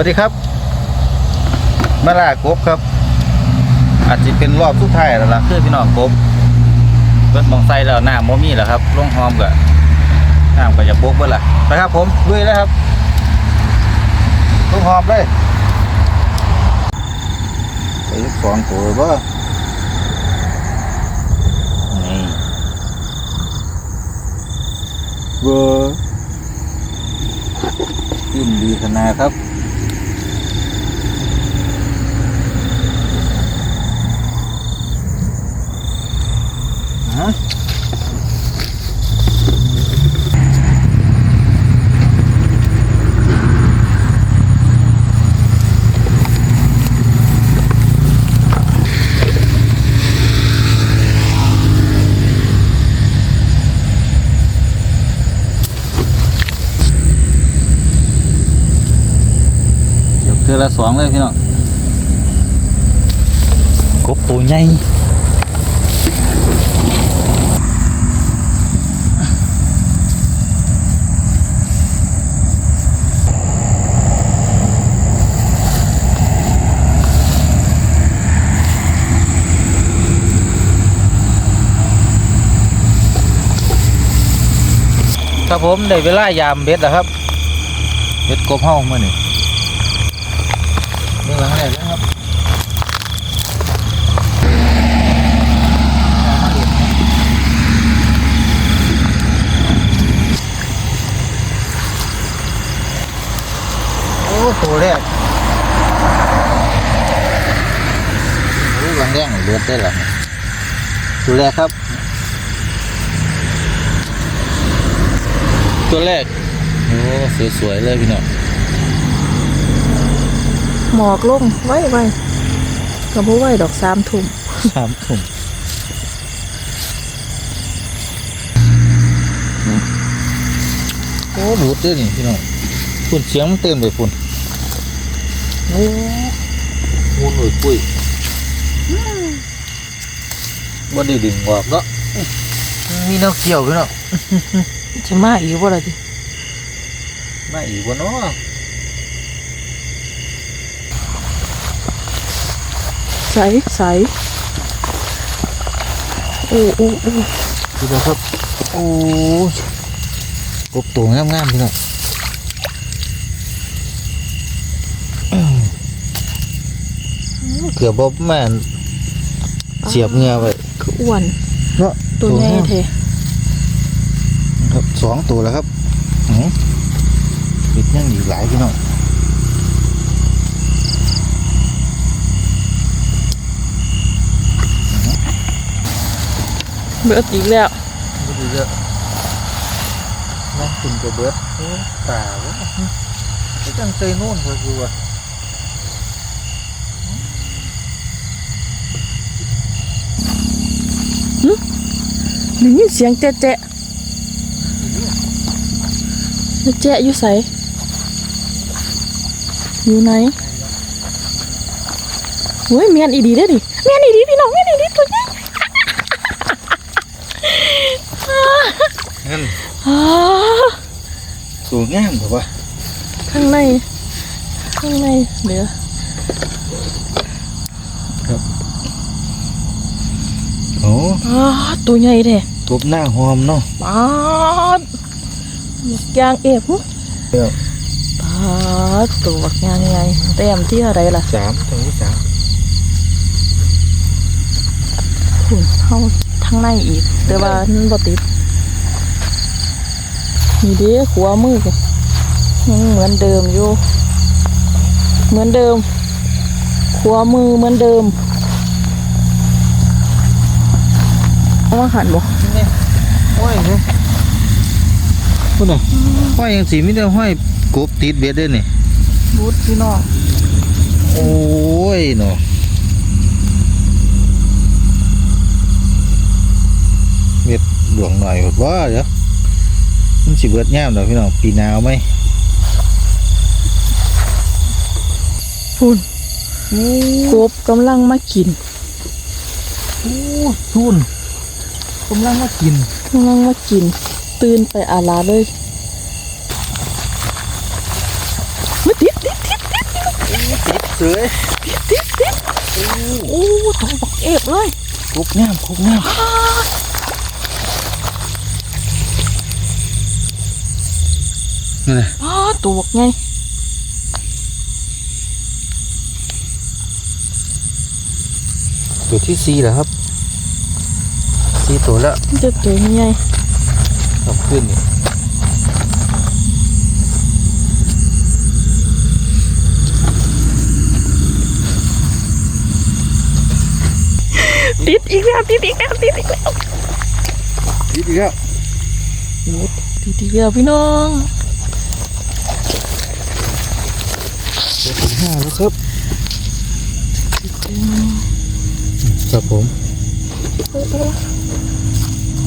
วัสดีครับมาลากบครับ อาจจะเป็นรอบสุดท้ายแล้วล่ะคือพี่น้องกบเบิดมองไซแล้วน้ำโมมี่แล้วครับลงหอมกับน้ำก็จะบกเบิดละไปครับผมลุยแล้วครับลงหอมเลยไปอีกสองตัวบ่นี่เบอร์ขึ้นดีขนาดครับ อละสองเลยพี่น้องกบตัวใหญ่ครับผมได้เวลายามเบ็ดแล้วครับเบ็ดกบเฮ้าเมื่อนี่ เมื่อหลังแรกนะครับโอ้ตัวแรกโอ้หลังแดงเลือดได้หรอตัวแรกครับ ตัวแรกโอ้สวยๆเลยพี่น้อง หมอกลงไว้ไว้กับผู้ไว้ดอกสามทุ่มสามถุงโอ้หลุดด้วยนี่พี่น้องฝุ่นเสียงมันเต็มเลยฝุ่นโอ้มูนหนุ่ยปุ้ยบ่ได้ดึงออกเนาะมีน้ำเกี่ยวพี่น้องจะมาอีกบ่ล่ะดิมาอีกบ่เนาะ สใสโอ้โอ้โอ้พี่น้องครับโอ้ยกบตัวงามๆพี่น้องเกือบบ่แม่นเสียบเหงือไว้คืออ้วนเนาะตัวใหญ่แท้ครับสองตัวแล้วครับหืมปิดยังอีกหลายพี่น้อง เบิดอีกแล้วไม่ดีเยอะน้องคุณจะเบิดโอ้ตาวะไอ้จังเซโน่นพออยู่อะได้ยินเสียงแจ๊ะแจ๊ะแจ๊ะอยู่ไสอยู่ไหนเฮ้ยเมียนอีดีเด้อดิเมียนอีดีพี่น้องเมียนอีดีตัวใหญ่งั้นอ้าตัวงามเหรอวะข้างใน ข้างในเหลือโอ้อ้าตัวใหญ่แท้ตบหน้าหอมเนาะปาดยางเอฟหูเดี๋ยวปาดตัวบักยางใหญ่แต้มที่อะไรล่ะสามตัวที่สามคุณเข้าทางในอีก แต่ว่ามันบ่ติด นี่เด้ขวามือก็ยังเหมือนเดิมอยู่เหมือนเดิม ขวามือเหมือนเดิมเอามาหันบ่นี่ห้อยเนี่ยพูดหน่อยห้อยยังสีไม่ได้ห้อยกบติดเบ็ดด้วยนี่บูดพี่น้องโอ้ยเนาะเม็ดหลวงหน่อยหมดว่าเดี๋ยว มันสิเบิดย่ามดอกพี่น้องปีหนาวไหมพุ่นกบกำลังมากินโอ้ชุนกำลังมากินกำลังมากิน ตื่นไปอาลาเลยไม่ติดติดติดติดเสยติดติดติดโอ้ตัวบักเอฟเลยคุบแนมคุบแนม นี่นะอ้าตัวบักไงตัวที่สี่แล้วครับสี่ตัวแล้วมันจะตัวใหญ่ขับขึ้นนี่ติดอีกแล้วติดอีกแล้วติดอีกแล้วอีกแล้วโอ้ติดอีกแล้วพี่น้อง ตัวที่ห้าแล้วครับครับผม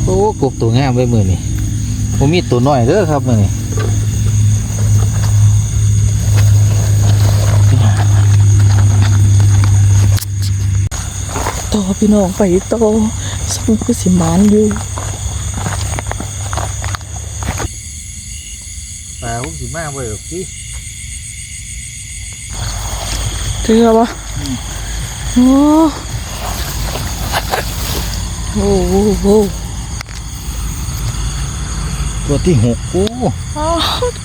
โอ้กบตัวงามไว้มือนี่ผมมีตัวน้อยเด้อครับมือนี่ต่อพี่น้องไปต่อส่งคือสิหมานอยู่ปลาผมสิมาไว้หรอก ถึงแล้วปะโอ้โหโอ้โหตัวที่หกโอ้อ้าว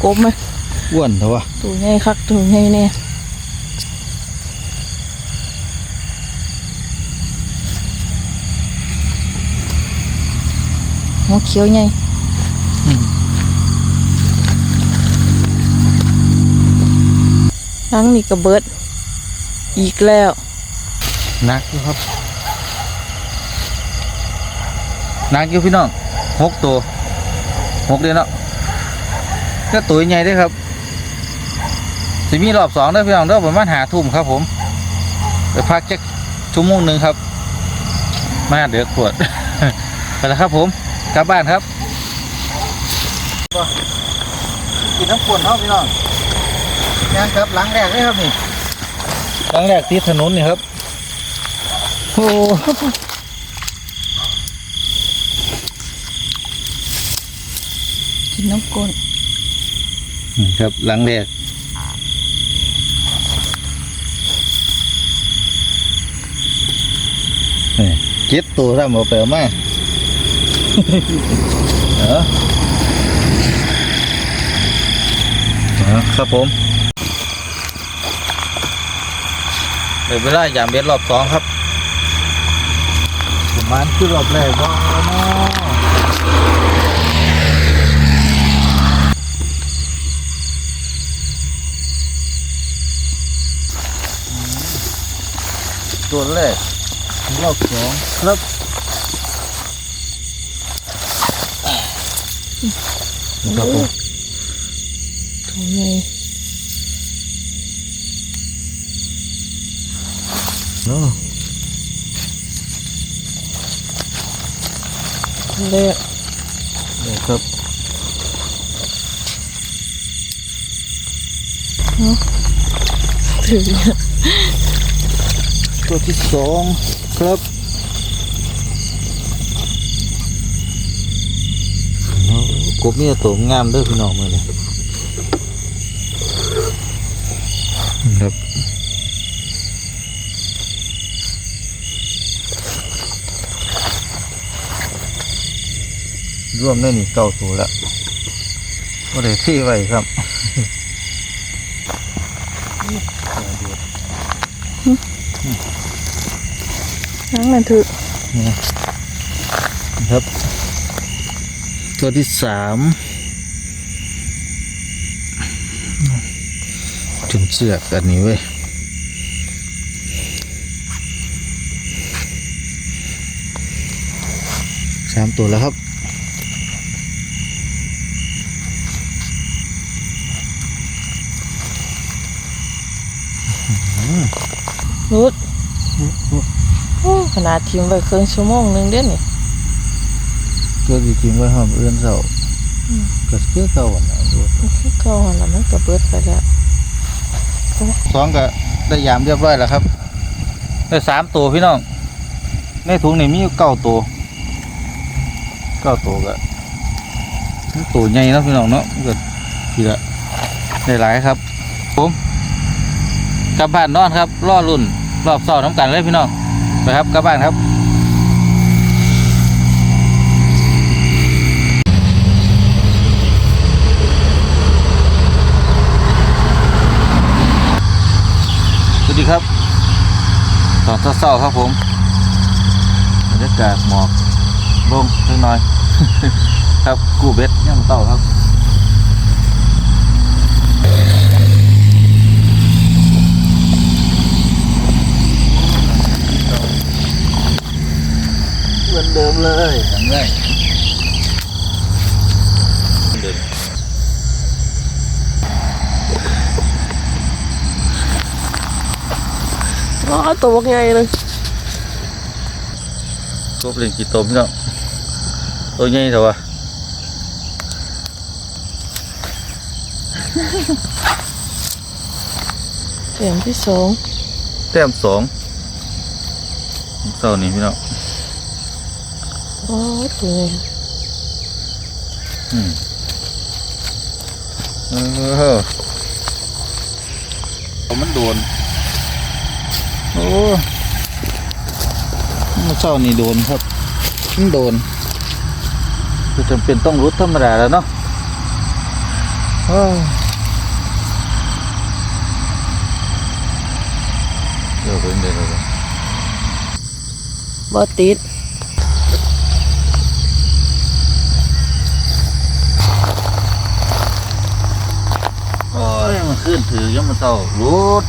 กบไหมอ้วนเถอะวะตัวใหญ่คักตัวใหญ่แน่หัวเขียวใหญ่ทั้งนี่กระเบิด อีกแล้วหนักอยู่ครับหนักอยู่พี่น้องหกตัวหกเดือนเนาะก็ตัวใหญ่เด้อครับสิมีรอบสองเด้อพี่น้องเด้อประมาณหาทุ่มครับ ผมไปพักจักชั่วโมงหนึ่งครับ มาเดือกขวดไปแล้วครับ ผมกลับบ้านครับกินน้ำฝนเนาะพี่น้องงานครับหลังแรกเลยครับนี่ หลังแรกที่ถนนนี่ครับโอ้กินน้ำก้นนี่ครับหลังแรกนี่เจ็ดตัวทำเอาไปเอามาเออเอาครับผม เดี๋ยวเวลายามเบ็ดรอบสองครับประมาณคือรอบแรกบ้างเนาะตัวแรกรอบสองครับครับผมตัวให เนาะเละนี่ครับถึงตัวที่สองครับเอากบเนี่ยตัวงามเด้อพี่น้องมาเลย ร่วมได้นี่เก้าตัวล้วก็ได้ที่ไว้ครับนั่งนั่นถือครับ ตัวที่สามถึงเชือกอันนี้เว้ยสามตัวแล้วครับ นุดโอ้ขนาดทิ้งไว้ครึ่งชั่วโมงหนึงเด้นี่ตัวที่ทิ้งไว้ห้องเอื้อนเสาอืมก็คือเก่าอันนั้นดูมันคือเก่าหั่นล่ะมันก็เบิดไปแล้วสองก็ได้ยามเรียบร้อยแล้วครับ ได้สามตัวพี่น้อง ในถุงนี่มีอยู่เก้าตัวเก้าตัวก็มันตัวใหญ่เนาะพี่น้องเนาะมันก็ทีละได้หลายครับผม กลับบ้านนอนครับรอรุ่นรอบเสาน้ำกันเลยพี่น้องไปครับกลับบ้านครับสวัสดีครับตอนเศร้าครับผมบรรยากาศหมอกลงเล็กน้อย ครับกูเบ็ดย่ำเต้าครับ มือนเดิมเลยเหมือนเลยเดิมอ๋อตัวบักใหญ่เลยครบเรียนกี่ตัวพี่น้องตัวใหญ่เถอะวะแถมที่สองแต้มสองเท่านี้พี่น้อง อ๋อตัวใหญ่อืมเออมันโดน โอ้เมื่อเช้านี่โดนครับ มันโดนคือจำเป็นต้องรุดธรรมดาแล้วเนาะโอ้ยเดี๋ยวเป็นเดี๋ยวเป็นบ่ติด โอ้ยมัน ขึ้นถือยังมันเศร้ารุด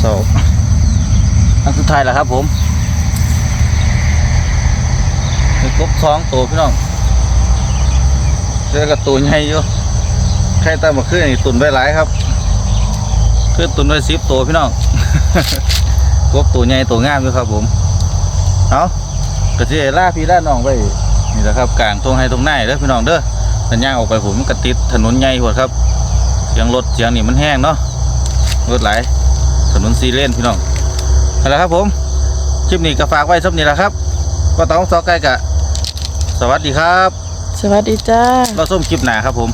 เสาอันสุดท้ายแล้วครับผมกบสองตัวพี่น้องเจอกับตุนใหญ่อยู่ ใครตามมาขึ้นนี่ตุนไว้หลายครับขึ้นตุนไว้สิบตัวพี่น้องกบตัวใหญ่ตัวงามอยู่ครับ ผมเอากระเจี๊ยล่าพี่ล่าน้องไปนี่แหละครับกลางตรงให้ตรงหน้าเด้อพี่น้องเด้อสัญญางออกไปผมมันกระติดถนนใหญ่หัวครับเสียงรถเสียงนี่มันแห้งเนาะรถไหลายถนนซีเลนพี่น้องเอาละครับผมคลิปนี้ก็ฝากไว้สักนี้แหละครับก็ต้องซอกใกล้กะสวัสดีครับ สวัสดีจ้าเราส้มคลิปหนาครับผม